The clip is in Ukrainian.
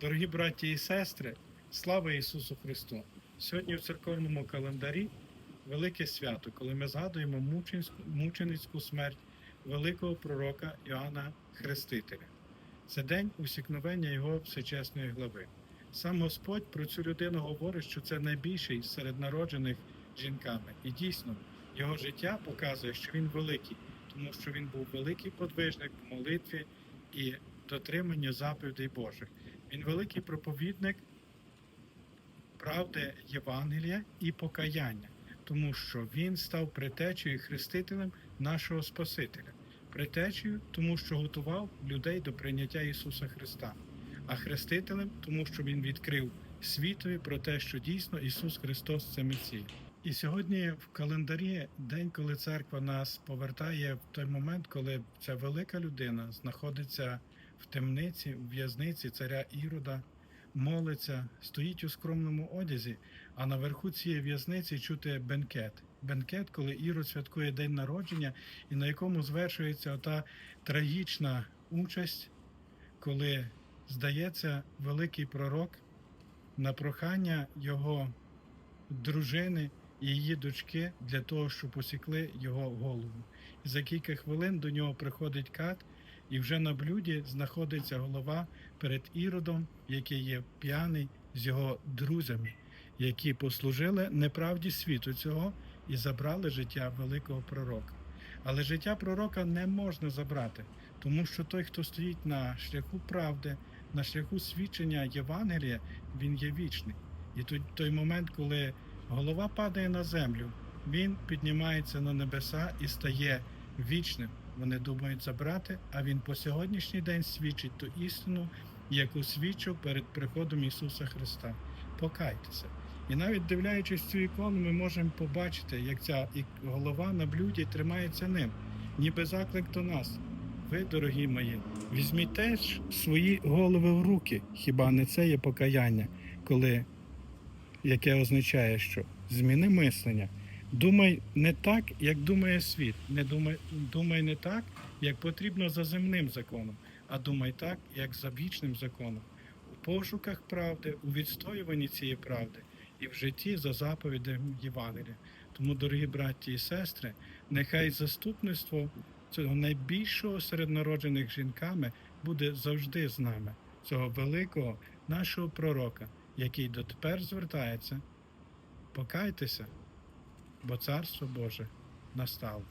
Дорогі браті і сестри, слава Ісусу Христу! Сьогодні в церковному календарі велике свято, коли ми згадуємо мученицьку смерть великого пророка Іоанна Хрестителя. Це день усікновення його всечесної глави. Сам Господь про цю людину говорить, що це найбільший серед народжених жінками. І дійсно, його життя показує, що він великий, тому що він був великий подвижник в молитві і дотриманню заповідей Божих. Він великий проповідник правди Євангелія і покаяння, тому що він став притечею і хрестителем нашого Спасителя, притечею, тому що готував людей до прийняття Ісуса Христа, а хрестителем, тому що Він відкрив світові про те, що дійсно Ісус Христос це Месія. І сьогодні в календарі день, коли церква нас повертає в той момент, коли ця велика людина знаходиться в темниці, в в'язниці царя Ірода, молиться, стоїть у скромному одязі, а наверху цієї в'язниці чути бенкет. Бенкет, коли Ірод святкує день народження, і на якому звершується ота трагічна участь, коли, здається, великий пророк на прохання його дружини її дочки для того, щоб посікли його голову. І за кілька хвилин до нього приходить кат, і вже на блюді знаходиться голова перед Іродом, який є п'яний з його друзями, які послужили неправді світу цього і забрали життя великого пророка. Але життя пророка не можна забрати, тому що той, хто стоїть на шляху правди, на шляху свідчення Євангелія, він є вічний. І той, той момент, коли голова падає на землю, він піднімається на небеса і стає вічним. Вони думають забрати, а він по сьогоднішній день свідчить ту істину, яку свідчив перед приходом Ісуса Христа. Покайтеся. І навіть дивлячись цю ікону, ми можемо побачити, як ця голова на блюді тримається ним, ніби заклик до нас. Ви, дорогі мої, візьміть теж свої голови в руки. Хіба не це є покаяння, коли яке означає, що зміни мислення. Думай не так, як думає світ. Не думай, думай не так, як потрібно за земним законом, а думай так, як за вічним законом. У пошуках правди, у відстоюванні цієї правди і в житті за заповідями Євангелія. Тому, дорогі браті і сестри, нехай заступництво цього найбільшого серед народжених жінками буде завжди з нами, цього великого нашого пророка, який дотепер звертається. Покайтеся, бо Царство Боже настало.